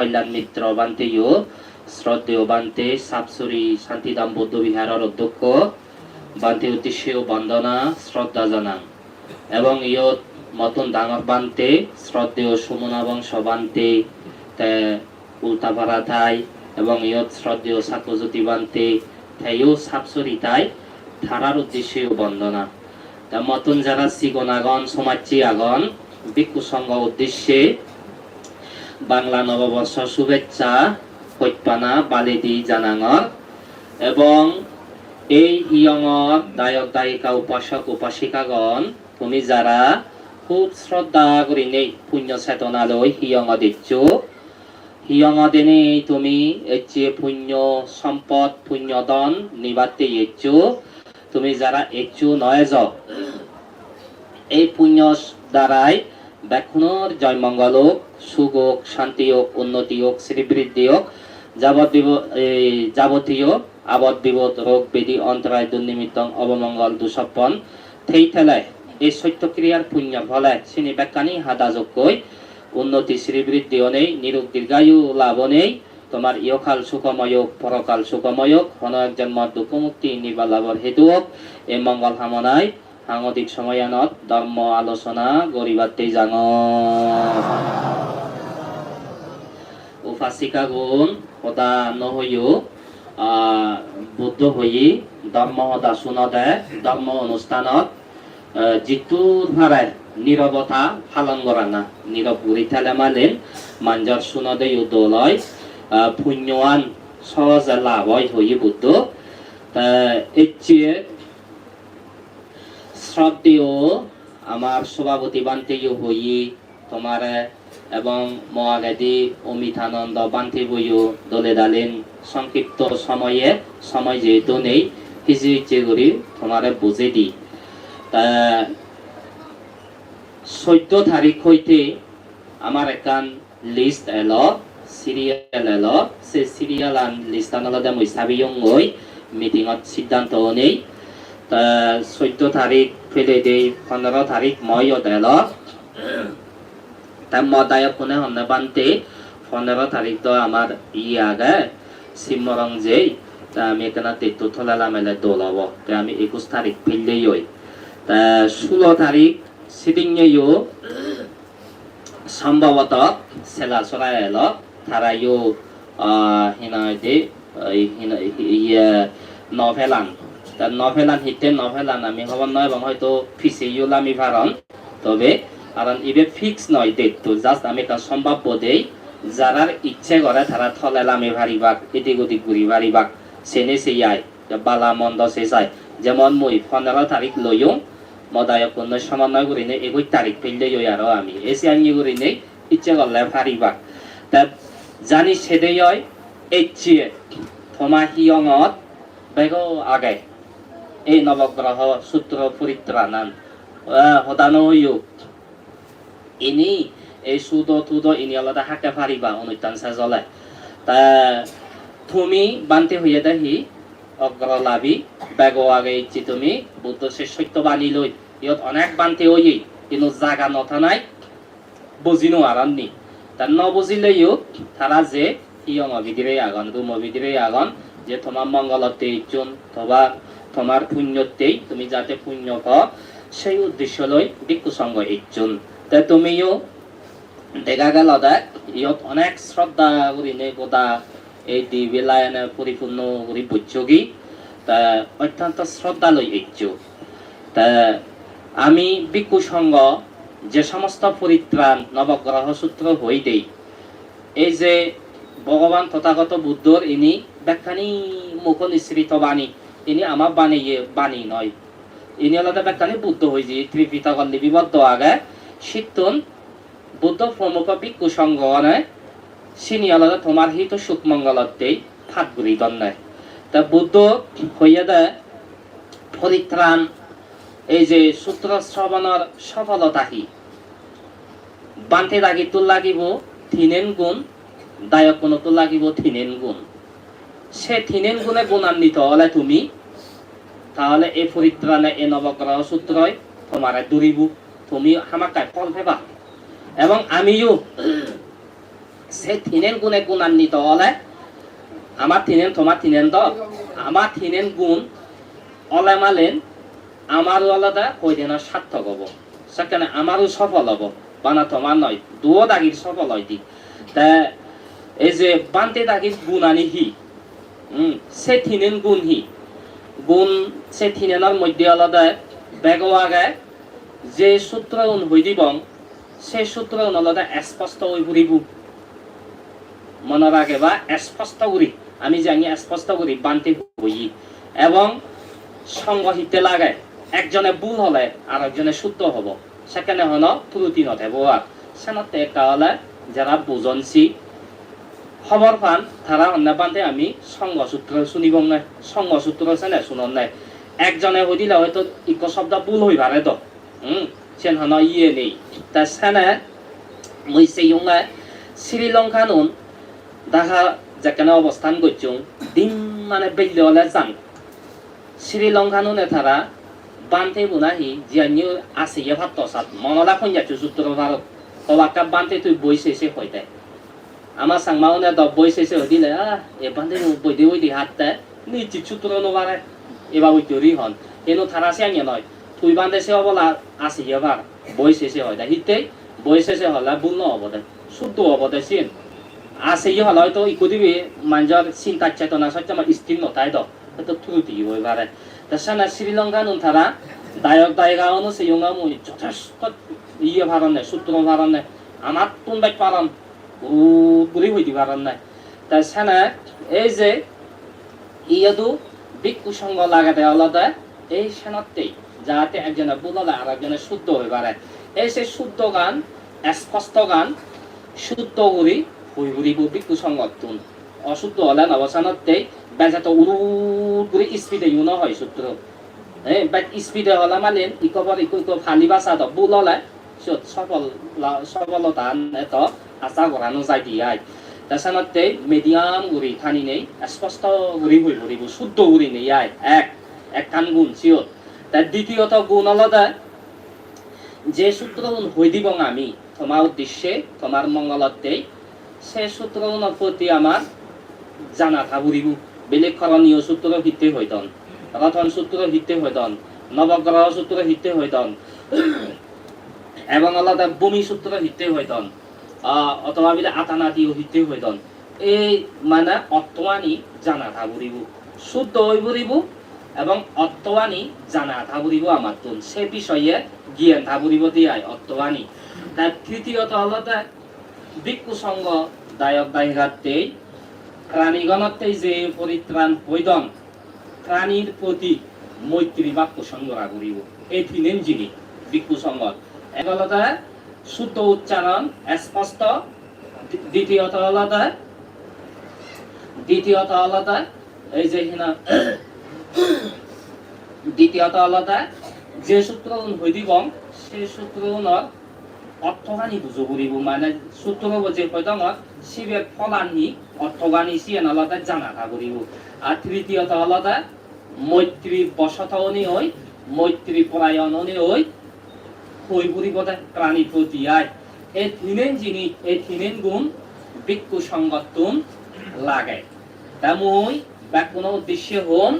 কল্যাণ মিত্র বান্তেয় শ্রদ্ধেয় বান্তে সাপসুরি শান্তিধাম বৌদ্ধ বিহারের অধ্যক্ষ, বান্তে উদ্দেশ্যে বন্দনা শ্রদ্ধা জানান। এবং ইয়ত মতন ডাঙর বান্তে, শ্রদ্ধেয় সুমনা বংশ বান্তে উল্টাপাড়া ঠাই এবং ইয়ত শ্রদ্ধেয় ছাত্রজ্যোতি বান্তে তাইও সাপসুরি তাই থারার উদ্দেশ্যে বন্দনা। তা মতন যারা সিগন আগন সমাজচি আগন ভিক্ষু সংঘ উদ্দেশ্যে বাংলা নববর্ষ শুভেচ্ছা সত্যানা বালিদি জানাঙর। এবং এই হিয়ঙর দায়ক দায়িকা উপাসক, উপাসিকাগণ, তুমি যারা খুব শ্রদ্ধা করি নেই পুণ্য চেতনালৈ হিয়ঙ দিচ্ছু, হিয়ঙ দিনে তুমি এচ্ছে পুণ্য সম্পদ পুণ্যদন নিবাতে এচ্ছু তুমি যারা এচ্ছু নয় যাও এই পুণ্য দ্বারাই ব্যাকুণর জয়মঙ্গল হোক সুখ হোক শান্তি হোক উন্নতি হোক শ্রীবৃদ্ধি হোক যাবতীয় আবদ বিপদ, রোগ বেদি অন্তরায় দুর্নিমিত্ত, অবমঙ্গল দুসপন থেই ঠেলায় এই সত্য ক্রিয়ার পুণ্য ফলে শ্রেণি ব্যাখ্যানি হাদা যোগ্যই। উন্নতি শ্রীবৃদ্ধি নেই, নিরোগ দীর্ঘায়ু লাভ নেই। তোমার ইহকাল সুখময় হোক পরকাল সুখময় হোক হন এক জন্মর দুঃখ মুক্তি নিবা লাভর হেতু হোক এই মঙ্গল কামনায় সাংগতিক সময়নত, ধর্ম আলোচনা গরিবাতে যাঙ সদা নহয়ও আহ, বুদ্ধ হই ধর্ম সদা শুনদে ধর্ম অনুষ্ঠানত আহ, যিটো ধাৰে নীৰৱতা পালন কৰা না নীৰৱ থালে মানে মাঞ্জৰ শুনদে দলয় পুণ্যৱান সহজে লাভ হয় বুদ্ধ। তা এচিয়ে শ্রদ্ধেয় আমার সভাপতি বান্তেয় হই তোমার এবং মহাগাদি অমিতানন্দ বান্তি বইও দলে দালেন সংক্ষিপ্ত সময়ে, সময় যেহেতু নেই হিজি ইচ্ছে করি তোমার বুঝে দি। তা, চৈধ্য তারিখ হইতে আমার একান লিস্ট এলো সিরিয়াল এলো। সে সিরিয়াল আন লিস্ট আনলদে মই চাবিয়ং গৈ মিটিঙত সিদ্ধান্ত নেই। তা, চৈধ্য তারিখ ফেলে দেই পনেরো তারিখ মই দেল তা মদায় কোনে হন্নে বানতে। পনেরো তারিখ তো আমার ই আগে সিমরং তা আমি এখানে তেতো থলালা মেলে দোলব। তা আমি একুশ তারিখ ফেললেই হই তা ষোলো তারিখ সিদিংয়েও সম্ভবত সেলা সরা এলো, তারা ইউ হিনা দে হিনা ইয়ে নভেলান। নভেলান হিতে, নভেলান আমি হবার নয়, এবং হয়তো ফিসে ইউলামি ভারন তবে কারণ ইবে ফিক্স নয় ডেট তো জাস্ট আমি একটা সম্ভাব্য দেই যারার ইচ্ছে করে তারা থলেলামি ভারিবাক এদিক ওদিক ঘুরি ভারিবাক সেনে সে আয় বালা মন্দ সে চাই। যেমন মই পনেরো তারিখ লইও মদায় কোনো সমন্বয় করি নে একুশ তারিখ ফেললে ইয় আরও আমি। এসে আনি করি নেই ইচ্ছে করলে ভারিবাক তা জানি সেদে হয় এচিয়ে থমা হিয়ঙত বেগো আগে। এই নবগ্রহ সূত্র পরিত্রাণান হদানয়ু ইনি, এই সুদ তুদ ইনি আলাদা হাকে পারিবা অনুত্যান সাজলে। তা তুমি বান্তি হইয়া দেখি, অগ্রলাভী, বেগ আগে ইচ্ছি তুমি, বুদ্ধ সে সত্য বাণী লই। ইয়ত অনেক বান্তি হই কিন্তু জাগা নথা নাই বুজিনো আরান্নি তা নবুজিলেও তারা যে হিয়ং অভিদিরে আগন রুম অভিদিরে আগন যে তোমার মঙ্গলতে ইচ্ছুন তোমার তোমার পুণ্যতেই তুমি যাতে পুণ্য পাও, সেই উদ্দেশ্য লৈ ভিক্ষু সংঘ ইচ্ছুন তা তুমিও দেখা গেল দেখ, ইয়ত অনেক শ্রদ্ধা করি নে গোদা এই দি বেলায়নে পরিপূর্ণ করি বুঝছি তা অত্যন্ত শ্রদ্ধা লই ইচ্ছু তা আমি ভিক্ষু সংঘ যে সমস্ত পরিত্রাণ নবগ্রহ সূত্র হই দেই, এই যে ভগবান তথাগত বুদ্ধর ইনি ব্যাখ্যানি মুখ নিঃসৃত বাণী, ইনি আমার বাণী বাণী নয়। ইনি আলাদা ব্যাখ্যানি বুদ্ধ হয়েছে ত্রিপিতকল্লি বিবদ্ধ আগে শীতন বুদ্ধ ভিক্ষু সংঘ সিনি আলাদা তোমার হিত সুখমঙ্গলতেই ফাট গুলি দন্নায় তা বুদ্ধ হইয়া দেয় পরিত্রাণ, এই যে সূত্র শ্রবণৰ সফলতা হি বান্তে লাগিতো লাগিব থিনেন গুণ, দায়ক গুণতো লাগিব থিনেন গুণ। সে থিনেন গুণে গুণান্বিত হলে তুমি, তাহলে এই পরিত্রাণে এই নবগ্রহ সূত্রই তোমার দূরিব তুমি আমাকে ফল ভেবা এবং আমিও সে থিনেন গুণে গুণান্বিত হলে আমার থিনেন তোমার থিনেন তো আমার থিনেন গুণ অলে মালেন, আমারও আলাদা ওই দিনের সার্থক হব। সেখানে আমারও সফল হব, বানা তোমার নয় দুও দাগির সফল হয় দি। তা এই যে বান্তে দাগির গুণ আনি হি, উম, সে থিনেন গুণ হি। গুণ সে থিনেনার মধ্যে আলাদা বেগ আগে যে সূত্র উন হই দিবং সেই সূত্র উন আলাদা স্পষ্ট হই ঘুরিব মনে রাখে বা স্পষ্ট করি আমি জানি স্পষ্ট করি বান্তি হই এবং সঙ্গ হিতে লাগে একজনে ভুল হলে আর একজনে শুদ্ধ হব। সেখানে হন ত্রুটি নথাব আর সেনাতে একটা হলে যারা বুঝনছি খবর পান তারা অন্য বান্ধে আমি সঙ্গসূত্র শুনিব নাই। সঙ্গসূত্র চেনে শুনন নাই। একজনে হই দিলে হয়তো ইক শব্দ ভুল হই পারে তো হুম সেন হন ইয়ে নেই তা সেনে মই সেই শ্রীলঙ্কা নুন দেখা যেখানে অবস্থান করছুন দিন মানে বেল্লে হলে যান শ্রীলঙ্কা নুনে তারা বান্তে বুনাহি জিয়ানি আছে ইয়ে ভাত সাত মনলা ফোন যাচ্ছ সূত্র ভারত হওয়াকা বান্তে তুই বই শেষে হইতে আমার সাংমাউনে দ বই শেষে হই এ বান্তে বই দি ওই দি হাততে নিচি সূত্র নোবারে এবার ওই তৈরি হন এনো তারা সে আনিয়ে নয় তুই বান্ধে সে হবলা আছে এবার বই শেষে হয় হিতে বই শেষে হলে ভুল ন হব দে। শুদ্ধ হব দে সিন। আছে ইয়ে হয়তো ইকো দিবি মানুষের চিন্তা চেতনা সত্যি আমার স্থির নতাই দ। হয়তো ত্রুটি হই পারে তা শ্রীলঙ্কা নুন তারা দায়ক দায়িকা অনুসেয়ঙা মুই যথেষ্ট ইয়ে ভারণ নাই সূত্র ভারণ নাই আমার তুনবাই পারন গুড়ি হইতে পারন নাই তা সানা এই যে, ইয়াদু বিক্ষু সঙ্গ লাগাতে আলাদা এই সেনাতেই যাতে একজনে বুলালে আর একজনে শুদ্ধ হয়ে পারে এই সে শুদ্ধ গান, স্পষ্ট গান, শুদ্ধ করি হুই হুরি বিক্ষু সঙ্গতুন অশুদ্ধ হলে নবসানতেই বেজাতো উরু করে স্পিডে ইউনো হয় সূত্র। এই বাট স্পিডে হলে মানে ইকবার ইকো ইকো ফালি বাসা তো বুল হলে সিহঁত সফল সফলতা এত আশা করানো যায় দিয়াই। তাছাড়াতে মিডিয়াম গুড়ি থানি নেই, স্পষ্ট গুড়ি হই ঘুরিব শুদ্ধ গুড়ি নেই এক এক কান গুণ সিহঁত তার দ্বিতীয়ত গুণ আলাদা। যে সূত্র গুণ হই দিব আমি, তোমার উদ্দেশ্যে, তোমার মঙ্গলতেই সে সূত্র প্রতি আমার জানা থাকুরিব বেলেগ করণীয় সূত্র ভিত্তি হইতন, রথন সূত্র ভিত্তি হইতন, নবগ্রহ সূত্র ভিত্তি হইতন, এবং আলাদা ভূমি সূত্র ভিত্তি হইতন অথবা বিলে আতানাতিও ভিত্তি হইতন। এই মানে অত্তমানি জানা থাকুরিব শুদ্ধ হইবরিব এবং অত্তবাণী জানা থাকুরিব আমার তুন। সে বিষয়ে জ্ঞান থাকুরিব দিয়াই অত্তবাণী তার তৃতীয়ত আলাদা ভিক্ষু সঙ্গ দায়ক দায়িকাতেই প্রাণীগণতেই যে পরিত্রাণ হইদন প্রাণীর প্রতি মৈত্রী বাক্য সংগ্রহ করিব এই তিনেন যিনি ভিক্ষু সঙ্গ একলতা শুদ্ধ উচ্চারণ, স্পষ্ট। দ্বিতীয়ত আলাদা দ্বিতীয়ত আলাদা এই যে দ্বিতীয়ত আলাদা যে সূত্র হই দিবং সেই সূত্র অর্থগানি বুঝো করিব মানে সূত্র বুঝে আমার শিবের ফলানি অর্থগানি সিয়েন আলাদা জানা করিব আর তৃতীয়ত আলাদা মৈত্রী বসতনি হই মৈত্রী পরায়ণনি হই হই করিব প্রাণী প্রতি আয় এই তিনেন যিনি এই তিনেন গুণ বিক্ষু সংগঠন লাগে। তা মই বা কোনো উদ্দেশ্যে হন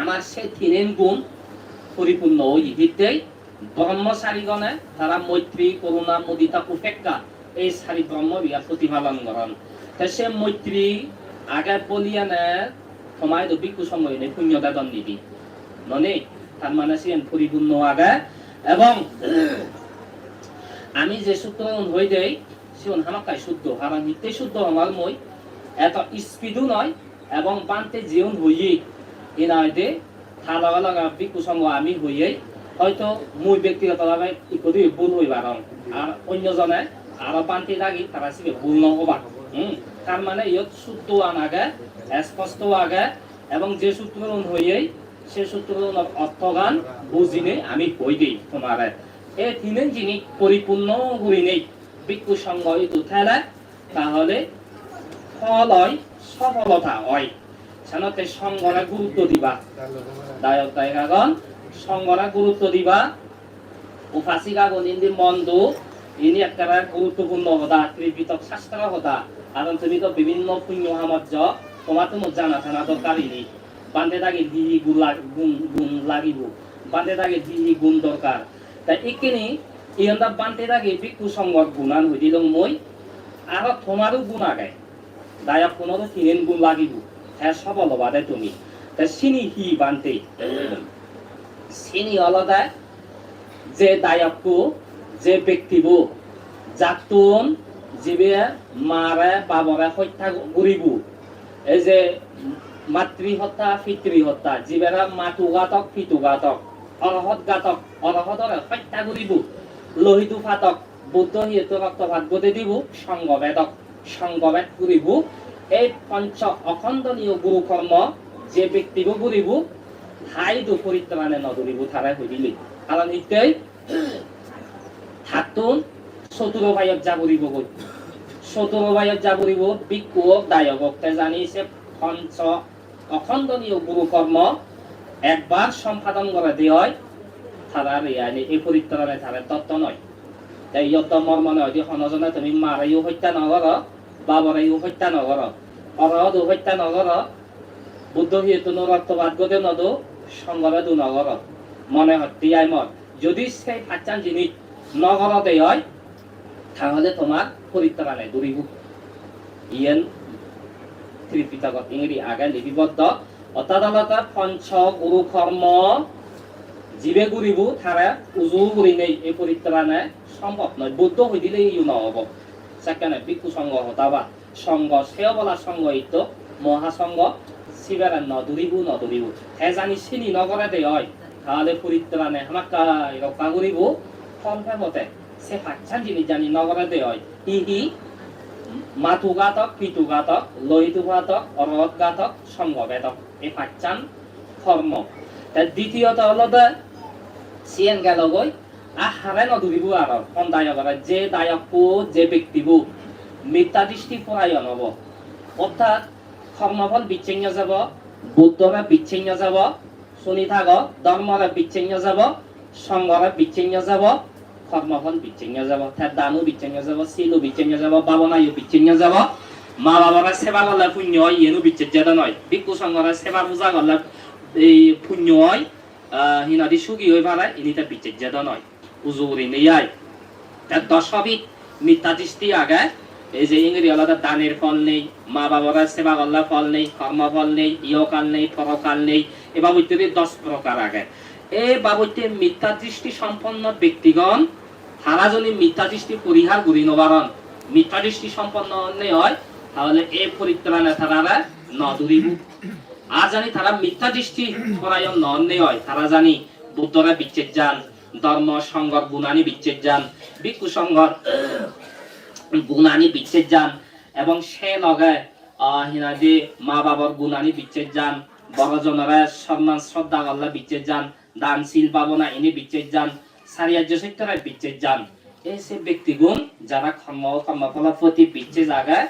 আমার সেই তিনেন গুণ পরিপূর্ণ ওই ভিত্তেই ব্রহ্মচারীগণে তারা মৈত্রী, করুণা, মুদিতা, উপেক্ষা এই চারি ব্রহ্ম বিয়া প্রতিপালন করেন তা সে মৈত্রী আগে বলিয়া নে সময় তো বিক্ষু সময় নেই পুণ্য বেদন দিবি ননে তার মানে সে পরিপূর্ণ আগে এবং আমি যে সূত্র হই দেই সিওন হামাকাই শুদ্ধ হারাম হিতে শুদ্ধ আমার মই। এত স্পিডও নয়, এবং বানতে জীবন হইয়ে এনাইতে থালা লাগা বিকু সঙ্গ আমি হইয়ে হয়তো মুই ব্যক্তিগতভাবে ইকদি ভুল হই পারম আর অন্যজনে আরও বানতে লাগি তারা সিবে ভুল নহবা হুম তার মানে ইয়ত শুদ্ধ আন আগে স্পষ্ট আগে, এবং যে সূত্র হইয়ে সে সূত্র অর্থগান বুঝিনে আমি কই দিই তোমারে এই তিনের যিনি পরিপূর্ণ করি নেই বিক্ষু সঙ্গ ইতু তাহলে ফল হয় সফলতা হয়। সানতে সঙ্গরা গুরুত্ব দিবা। দায়ক দায়িকাগণ সঙ্গরা গুরুত্ব দিবা। উপাসিকাগণ ইন্দি মন্দ, ইনি একটা গুরুত্বপূর্ণ হতা ত্রিপিতক শাস্ত্র হতা কারণ তুমি তো বিভিন্ন পুণ্য সামর্থ্য তোমার তো জানা থানা দরকার ইনি বান্ধে থাকে দিহি গুণ গুণ লাগিব। বান্ধে থাকে দিহি গুণ দরকার। তাই এইখিনি ইহঁতৰ বান্ধে থাকে বিকু সংগত গুণান হৈ দিলোঁ মই আৰু তোমাৰো গুণ আগে দায়ক কোনোতো কিনেন গুণ লাগিব। হ্যাঁ সবল তুমি। তা চিনি হি বান্ধে চিনি আলাদা? যে দায়কটো যে ব্যক্তিবো যাতোন যিবে মাৰে বাবৰে হত্যা কৰিব এই যে মাতৃ হত্যা পিতৃ হত্যা যিবেৰা মাতুঘাতক পিতুঘাতক অৰহত ঘাতক অৰহতৰে হত্যা কৰিব লোহিতো ফাটক বুদ্ধ সিহঁত ৰক্তপাত গতি দিব সংগবেদক সংগবেদ কৰিব এই পঞ্চ অখণ্ডনীয় গুৰু কৰ্ম যে ব্যক্তিবো কৰিব হাইটো পৰিত্ৰাণে নদৰিব থাৰে সুধিলি কাৰণ ইত্যই হাতোন চতুৰ বায়ত যাবৰিব গৈ চতুৰ বায়ত যাবৰিব বিকুক দায়কক তে জানিছে পঞ্চ অখণ্ডনীয় গুৰু কৰ্ম একবাৰ সম্পাদন কৰা দি হয় তারা রিয়ানি এই পরিত্রাণে তারা তত্ত্ব নয়। তাই ইয়ত মর্ম নয় সনজনে তুমি মারাইও হত্যা নগর। বাবরাইও হত্যা নগর। অরহদো হত্যা নগর বুদ্ধ হিয়েতু গদে নদো নগর। মনে মত যদি সেই জিনিস হয়, তাহলে তোমার পরিত্রাণে ইয়েন ইংরি আগে লিপিবদ্ধ। অতাদালতা পঞ্চ গুরু কর্ম, জীবে ঘুরিব তারা উজু ঘুরি নেই, এই পরিত্রাণে সম্ভব নয়। বৌদ্ধ হয়ে দিলে ইউ নহব। সেখানে ভিক্ষু সংঘ হতাবা। সংঘ সেও বলা সংঘ ইত মহাসংঘ। শিবেরা নদুরিব নদুরিব। হে জানি চিনি নগরে দে হয়। তাহলে পরিত্রাণে আমাকা রক্ষা করিব। ফল ফেবতে সে পাচ্ছান জিনিস জানি নগরে দে হয়। হি হি মাতুঘাতক, পিতুঘাতক লহিতুঘাতক অরহৎঘাতক সংঘবেদক। এই পাচ্ছান কর্ম দ্বিতীয়তে হলো দে চিয়েন গেল গৈ আহারে নদুরিব আর কোন দায়ক যে দায়কবো যে ব্যক্তিবো মিথ্যা দৃষ্টি পরায়ণ হব অর্থাৎ কর্মফল বিচ্ছিন্ন যাব বুদ্ধরে বিচ্ছিন্ন যাব শুনি থাক ধর্মরে বিচ্ছিন্ন যাব সংঘরে বিচ্ছিন্ন যাব কর্মফল বিচ্ছিন্ন যাব তার দানু বিচ্ছিন্ন যাব শিলু বিচ্ছিন্ন যাব বাবনায়ু বিচ্ছিন্ন যাব মা বাবারা সেবা করলে পুণ্য হয় ইয়েনু বিচ্ছেদ নয় ভিক্ষু সংঘরে সেবা পূজা করলে এই পুণ্য হয় আহ, হিনাদি সুখী হয়ে পারে ইনিতে বিচ্ছেদ নয় উজুরি নেই তার দশবিধ মিথ্যা দৃষ্টি আগে, এই যে ইংরেজি আলাদা দানের ফল নেই, মা বাবারা সেবা করলে ফল নেই কর্মফল নেই ইহকাল নেই পরকাল নেই, এ বাবুত্যের দশ প্রকার আগে। এই বাবুত্যে মিথ্যা দৃষ্টি সম্পন্ন ব্যক্তিগণ তারা যদি মিথ্যা দৃষ্টি পরিহার করি নবারণ। মিথ্যা দৃষ্টি সম্পন্ন অন্যে হয়, তাহলে এই পরিত্রাণে তারা নদুরিব। আর জানি তারা মিথ্যা দৃষ্টি পরায়ণ নন্যে হয়, তারা জানি বুদ্ধরা বিচ্ছেদ যান। ধর্ম সংঘর গুণানি বিচ্ছেদ যান, ভিক্ষু সংঘর গুণানি বিচ্ছেদ যান, এবং সে লগে হিনাদি মা বাবার গুণানি বিচ্ছেদ যান, বড়জনেরা সম্মান, শ্রদ্ধা করলে বিচ্ছেদ যান দান শিল পাবনা ইনি বিচ্ছেদ যান সারিয়ার্য সত্যরা বিচ্ছেদ যান। এই সে ব্যক্তিগুণ যারা কর্ম কর্মফলের প্রতি বিচ্ছেদ জায়গায়